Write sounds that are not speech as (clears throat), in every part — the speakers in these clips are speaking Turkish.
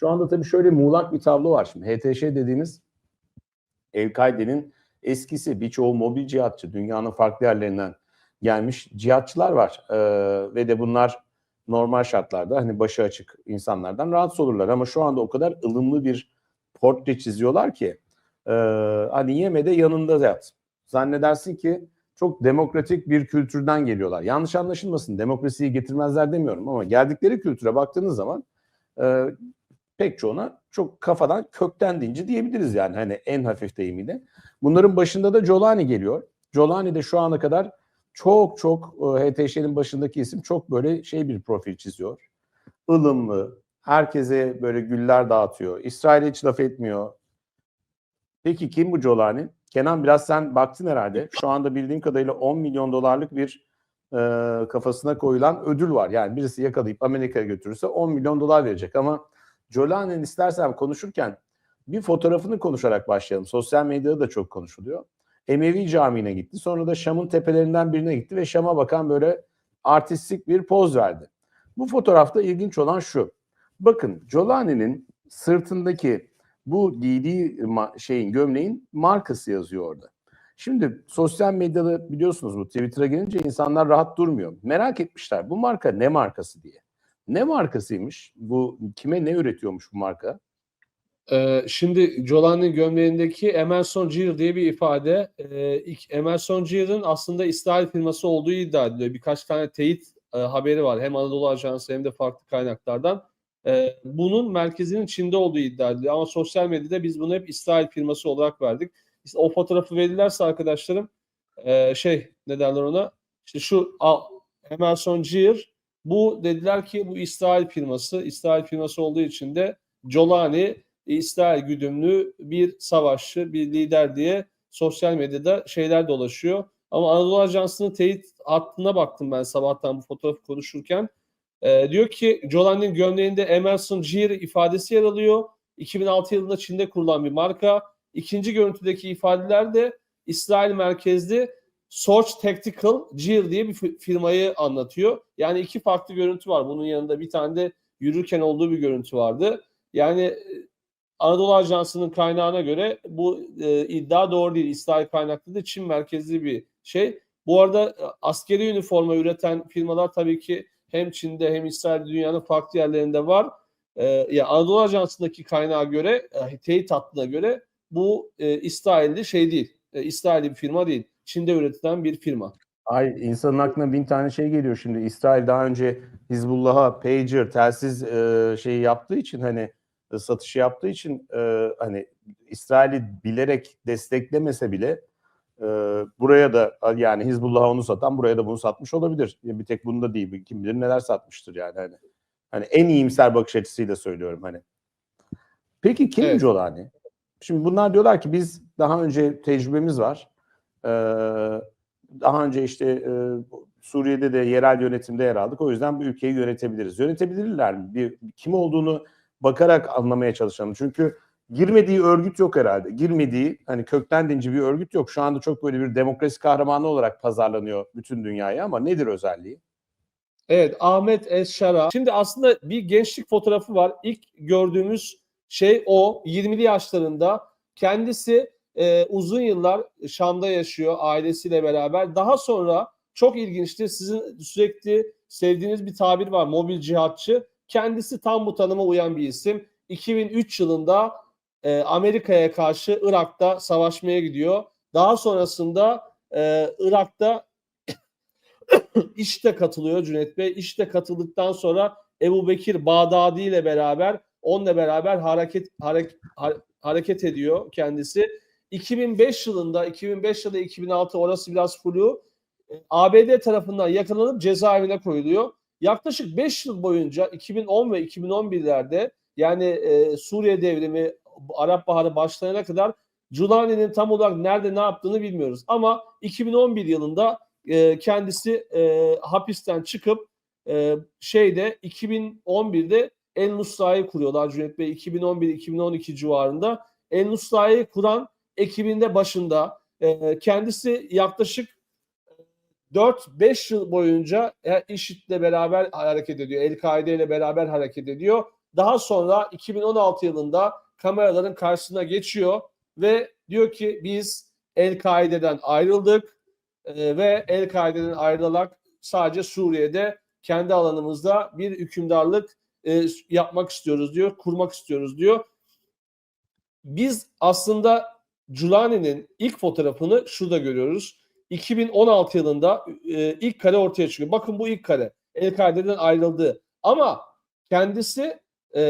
Şu anda tabii şöyle muğlak bir tablo var şimdi. HTŞ dediğimiz El-Kaide'nin eskisi birçoğu mobil cihatçı, dünyanın farklı yerlerinden gelmiş cihatçılar var. Ee, ve de bunlar normal şartlarda hani başı açık insanlardan rahatsız olurlar. Ama şu anda o kadar ılımlı bir portre çiziyorlar ki e, hani yeme de yanında yat. Zannedersin ki çok demokratik bir kültürden geliyorlar. Yanlış anlaşılmasın demokrasiyi getirmezler demiyorum ama geldikleri kültüre baktığınız zaman e, pek çoğuna çok kafadan kökten dinci diyebiliriz yani hani en hafif deyimiyle. Bunların başında da Jolani geliyor. Jolani de şu ana kadar çok çok e, HTŞ'nin başındaki isim çok böyle şey bir profil çiziyor. ılımlı, herkese böyle güller dağıtıyor. İsrail'e hiç laf etmiyor. Peki kim bu Jolani? Kenan biraz sen baktın herhalde. Şu anda bildiğim kadarıyla 10 milyon dolarlık bir e, kafasına koyulan ödül var. Yani birisi yakalayıp Amerika'ya götürürse 10 milyon dolar verecek ama Jolani'nin istersen konuşurken bir fotoğrafını konuşarak başlayalım. Sosyal medyada da çok konuşuluyor. Emevi Camii'ne gitti. Sonra da Şam'ın tepelerinden birine gitti ve Şam'a bakan böyle artistik bir poz verdi. Bu fotoğrafta ilginç olan şu. Bakın Jolani'nin sırtındaki bu giydiği şeyin gömleğin markası yazıyor orada. Şimdi sosyal medyada biliyorsunuz bu Twitter'a gelince insanlar rahat durmuyor. Merak etmişler bu marka ne markası diye. Ne markasıymış? Bu kime ne üretiyormuş bu marka? Ee, şimdi Jolani gömleğindeki Emerson Gear diye bir ifade. Ee, Emerson Gear'ın aslında İsrail firması olduğu iddia ediliyor. Birkaç tane teyit e, haberi var. Hem Anadolu Ajansı hem de farklı kaynaklardan. Ee, bunun merkezinin Çin'de olduğu iddia ediliyor. Ama sosyal medyada biz bunu hep İsrail firması olarak verdik. İşte o fotoğrafı verirlerse arkadaşlarım e, şey ne derler ona? İşte şu Emerson Gear bu dediler ki bu İsrail firması. İsrail firması olduğu için de Jolani İsrail güdümlü bir savaşçı, bir lider diye sosyal medyada şeyler dolaşıyor. Ama Anadolu Ajansı'nın teyit hattına baktım ben sabahtan bu fotoğrafı konuşurken. E, diyor ki Jolani'nin gömleğinde Emerson Gear ifadesi yer alıyor. 2006 yılında Çin'de kurulan bir marka. İkinci görüntüdeki ifadeler de İsrail merkezli Source Tactical Gear diye bir firmayı anlatıyor. Yani iki farklı görüntü var. Bunun yanında bir tane de yürürken olduğu bir görüntü vardı. Yani Anadolu Ajansı'nın kaynağına göre bu e, iddia doğru değil. İsrail kaynaklı da Çin merkezli bir şey. Bu arada e, askeri üniforma üreten firmalar tabii ki hem Çin'de hem İsrail'de dünyanın farklı yerlerinde var. E, ya Anadolu Ajansı'ndaki kaynağa göre, e, teyit hattına göre bu e, İsrailli şey değil. E, İsrailli bir firma değil. Çin'de üretilen bir firma. Ay insanın aklına bin tane şey geliyor şimdi. İsrail daha önce Hizbullah'a pager, telsiz e, şeyi yaptığı için hani satışı yaptığı için e, hani İsrail'i bilerek desteklemese bile e, buraya da yani Hizbullah'a onu satan buraya da bunu satmış olabilir. Bir tek bunda değil. Kim bilir neler satmıştır yani hani. Hani en iyimser bakış açısıyla söylüyorum hani. Peki kim evet. Jolani? Şimdi bunlar diyorlar ki biz daha önce tecrübemiz var. Ee, daha önce işte e, Suriye'de de yerel yönetimde yer aldık. O yüzden bu ülkeyi yönetebiliriz. Yönetebilirler mi? Bir, kim olduğunu bakarak anlamaya çalışalım. Çünkü girmediği örgüt yok herhalde. Girmediği hani kökten dinci bir örgüt yok. Şu anda çok böyle bir demokrasi kahramanı olarak pazarlanıyor bütün dünyaya ama nedir özelliği? Evet Ahmet Esşara. Şimdi aslında bir gençlik fotoğrafı var. İlk gördüğümüz şey o 20'li yaşlarında kendisi e, uzun yıllar Şam'da yaşıyor ailesiyle beraber. Daha sonra çok ilginçtir. Sizin sürekli sevdiğiniz bir tabir var. Mobil cihatçı. Kendisi tam bu tanıma uyan bir isim. 2003 yılında e, Amerika'ya karşı Irak'ta savaşmaya gidiyor. Daha sonrasında e, Irak'ta (coughs) işte katılıyor Cüneyt Bey. İşte katıldıktan sonra Ebu Bekir Bağdadi ile beraber onunla beraber hareket hareket, hareket ediyor kendisi. 2005 yılında 2005 ya da 2006 orası biraz flu. E, ABD tarafından yakalanıp cezaevine koyuluyor. Yaklaşık 5 yıl boyunca 2010 ve 2011'lerde yani e, Suriye devrimi Arap Baharı başlayana kadar Culani'nin tam olarak nerede ne yaptığını bilmiyoruz. Ama 2011 yılında e, kendisi e, hapisten çıkıp e, şeyde 2011'de El Nusra'yı kuruyorlar Cüneyt Bey 2011-2012 civarında. El Nusra'yı kuran ekibinde başında e, kendisi yaklaşık 4-5 yıl boyunca IŞİD'le beraber hareket ediyor. El-Kaide ile beraber hareket ediyor. Daha sonra 2016 yılında kameraların karşısına geçiyor ve diyor ki biz El-Kaide'den ayrıldık e, ve El-Kaide'den ayrılarak sadece Suriye'de kendi alanımızda bir hükümdarlık e, yapmak istiyoruz diyor, kurmak istiyoruz diyor. Biz aslında Culani'nin ilk fotoğrafını şurada görüyoruz. 2016 yılında e, ilk kare ortaya çıkıyor. Bakın bu ilk kare. El-Kaide'den ayrıldı. Ama kendisi e,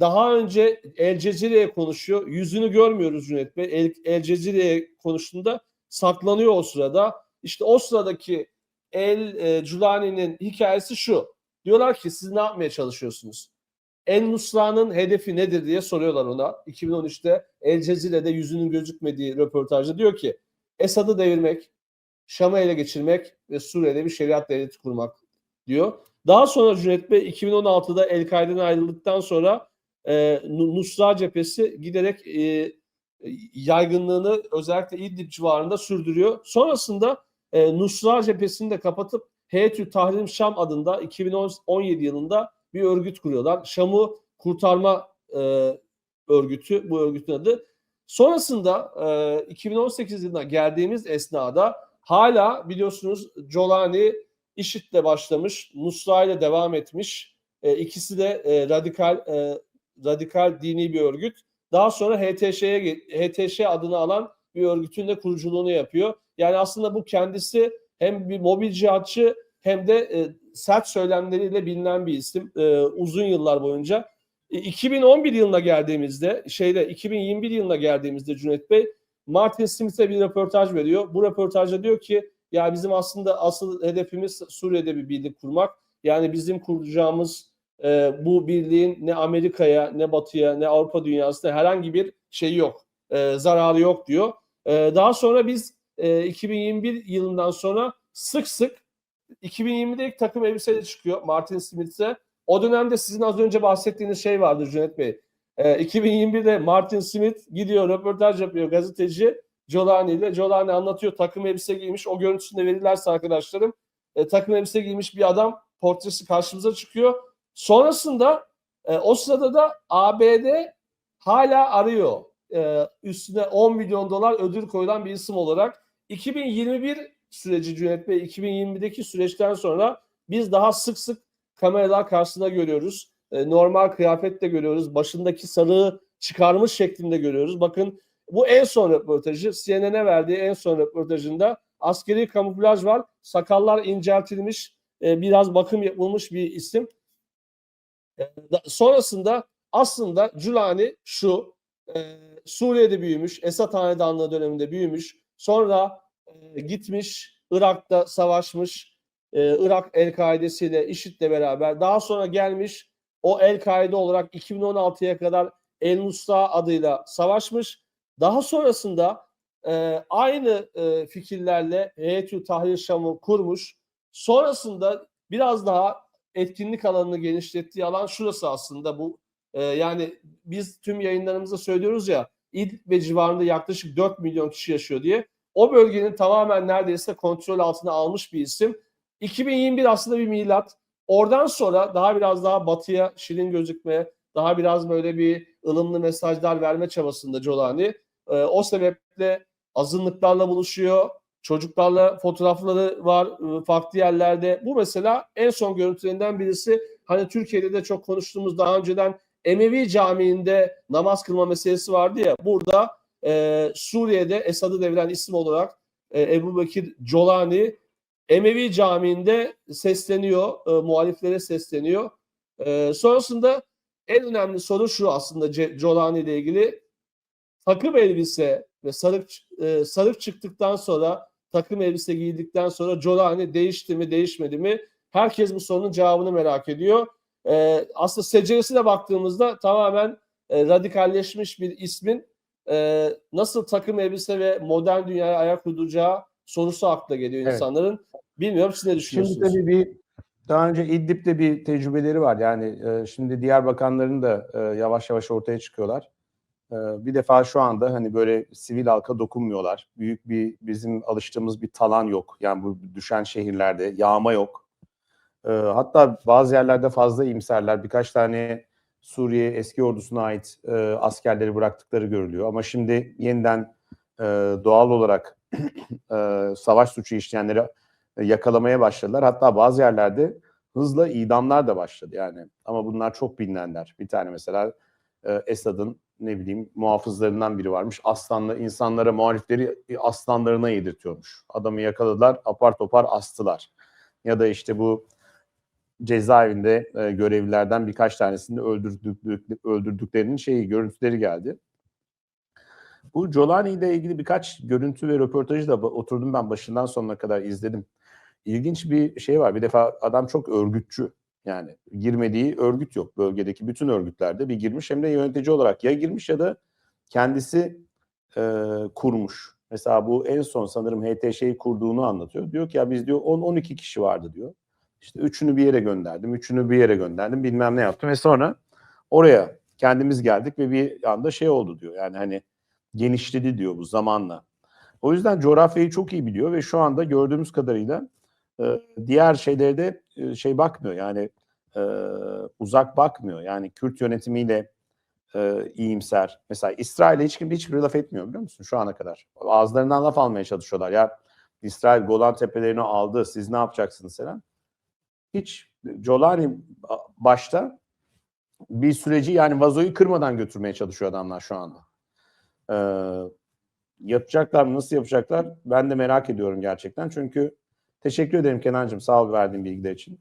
daha önce El Cezire'ye konuşuyor. Yüzünü görmüyoruz Cüneyt Bey. El, El Cezire'ye konuştuğunda saklanıyor o sırada. İşte o sıradaki El e, Culani'nin hikayesi şu. Diyorlar ki siz ne yapmaya çalışıyorsunuz? El Nusra'nın hedefi nedir diye soruyorlar ona. 2013'te El Cezire'de yüzünün gözükmediği röportajda diyor ki Esad'ı devirmek, Şam'ı ele geçirmek ve Suriye'de bir şeriat devleti kurmak diyor. Daha sonra Cüneyt Bey 2016'da El-Kaide'den ayrıldıktan sonra e, Nusra cephesi giderek e, yaygınlığını özellikle İdlib civarında sürdürüyor. Sonrasında e, Nusra cephesini de kapatıp Heyetü Tahrim Şam adında 2017 yılında bir örgüt kuruyorlar. Şam'ı kurtarma e, örgütü bu örgütün adı. Sonrasında e, 2018 yılına geldiğimiz esnada hala biliyorsunuz Jolani IŞİD'le başlamış, Nusra ile devam etmiş. E, ikisi de e, radikal e, radikal dini bir örgüt. Daha sonra HTŞ'ye HTŞ adını alan bir örgütün de kuruculuğunu yapıyor. Yani aslında bu kendisi hem bir mobil cihatçı hem de e, sert söylemleriyle bilinen bir isim e, uzun yıllar boyunca. E, 2011 yılına geldiğimizde şeyde 2021 yılına geldiğimizde Cüneyt Bey Martin Smith'e bir röportaj veriyor. Bu röportajda diyor ki ya bizim aslında asıl hedefimiz Suriye'de bir birlik kurmak. Yani bizim kuracağımız e, bu birliğin ne Amerika'ya ne Batı'ya ne Avrupa dünyasında herhangi bir şey yok. E, zararı yok diyor. E, daha sonra biz e, 2021 yılından sonra sık sık 2020'de ilk takım elbiseyle çıkıyor Martin Smith'e. O dönemde sizin az önce bahsettiğiniz şey vardı Cüneyt Bey. E, 2021'de Martin Smith gidiyor röportaj yapıyor gazeteci Jolani ile. Jolani anlatıyor takım elbise giymiş. O görüntüsünü de verirlerse arkadaşlarım. E, takım elbise giymiş bir adam portresi karşımıza çıkıyor. Sonrasında e, o sırada da ABD hala arıyor. E, üstüne 10 milyon dolar ödül koyulan bir isim olarak. 2021 süreci Cüneyt Bey 2020'deki süreçten sonra biz daha sık sık kameralar karşısında görüyoruz. E, normal kıyafetle görüyoruz. Başındaki sarığı çıkarmış şeklinde görüyoruz. Bakın bu en son röportajı CNN'e verdiği en son röportajında askeri kamuflaj var. Sakallar inceltilmiş, e, biraz bakım yapılmış bir isim. E, sonrasında aslında Culani şu Suriye'de büyümüş, Esad Hanedanlığı döneminde büyümüş. Sonra e, gitmiş Irak'ta savaşmış. E, Irak El-Kaide'siyle IŞİD'le beraber. Daha sonra gelmiş o El-Kaide olarak 2016'ya kadar El-Nusra adıyla savaşmış. Daha sonrasında e, aynı e, fikirlerle Heyetü Tahrir Şam'ı kurmuş. Sonrasında biraz daha etkinlik alanını genişlettiği alan şurası aslında bu. E, yani biz tüm yayınlarımızda söylüyoruz ya İdlib ve civarında yaklaşık 4 milyon kişi yaşıyor diye. O bölgenin tamamen neredeyse kontrol altına almış bir isim. 2021 aslında bir milat. Oradan sonra daha biraz daha batıya şirin gözükmeye, daha biraz böyle bir ılımlı mesajlar verme çabasında Colani. Ee, o sebeple azınlıklarla buluşuyor. Çocuklarla fotoğrafları var ıı, farklı yerlerde. Bu mesela en son görüntülerinden birisi. Hani Türkiye'de de çok konuştuğumuz daha önceden Emevi Camii'nde namaz kılma meselesi vardı ya. Burada e, Suriye'de Esad'ı deviren isim olarak e, Ebu Bekir Colani Emevi Camii'nde sesleniyor, e, muhaliflere sesleniyor. E, sonrasında en önemli soru şu aslında C- Colani ile ilgili. Takım elbise ve sarık e, sarık çıktıktan sonra takım elbise giydikten sonra Colani değişti mi değişmedi mi? Herkes bu sorunun cevabını merak ediyor. E, aslında seceresine baktığımızda tamamen e, radikalleşmiş bir ismin e, nasıl takım elbise ve modern dünyaya ayak uyduracağı sorusu akla geliyor Evet. insanların. Bilmiyorum siz ne düşünüyorsunuz? Şimdi tabii bir daha önce İdlib'de bir tecrübeleri var. Yani e, şimdi diğer bakanların da e, yavaş yavaş ortaya çıkıyorlar. E, bir defa şu anda hani böyle sivil halka dokunmuyorlar. Büyük bir bizim alıştığımız bir talan yok. Yani bu düşen şehirlerde yağma yok. E, hatta bazı yerlerde fazla iyimserler. Birkaç tane Suriye eski ordusuna ait e, askerleri bıraktıkları görülüyor. Ama şimdi yeniden e, doğal olarak (clears throat) e, savaş suçu işleyenleri e, yakalamaya başladılar. Hatta bazı yerlerde hızla idamlar da başladı yani. Ama bunlar çok bilinenler. Bir tane mesela e, Esad'ın ne bileyim muhafızlarından biri varmış. Aslanla insanlara muhalifleri aslanlarına yedirtiyormuş. Adamı yakaladılar, apar topar astılar. Ya da işte bu cezaevinde e, görevlilerden birkaç tanesini öldürdük, öldürdüklerinin şeyi görüntüleri geldi. Bu Jolani ile ilgili birkaç görüntü ve röportajı da oturdum ben başından sonuna kadar izledim. İlginç bir şey var. Bir defa adam çok örgütçü. Yani girmediği örgüt yok. Bölgedeki bütün örgütlerde bir girmiş hem de yönetici olarak ya girmiş ya da kendisi e, kurmuş. Mesela bu en son sanırım HTŞ'yi kurduğunu anlatıyor. Diyor ki ya biz diyor 10-12 kişi vardı diyor. İşte üçünü bir yere gönderdim, üçünü bir yere gönderdim, bilmem ne yaptım ve sonra oraya kendimiz geldik ve bir anda şey oldu diyor. Yani hani genişledi diyor bu zamanla. O yüzden coğrafyayı çok iyi biliyor ve şu anda gördüğümüz kadarıyla e, diğer şeylere de e, şey bakmıyor. Yani e, uzak bakmıyor. Yani Kürt yönetimiyle iyimser. Mesela İsrail'e hiç kimse hiçbir laf etmiyor biliyor musun şu ana kadar. Ağızlarından laf almaya çalışıyorlar. Ya İsrail Golan Tepelerini aldı. Siz ne yapacaksınız falan. Hiç Jolani başta bir süreci yani vazoyu kırmadan götürmeye çalışıyor adamlar şu anda. Ee, yapacaklar mı? Nasıl yapacaklar? Ben de merak ediyorum gerçekten. Çünkü teşekkür ederim Kenancığım. Sağ ol verdiğin bilgiler için.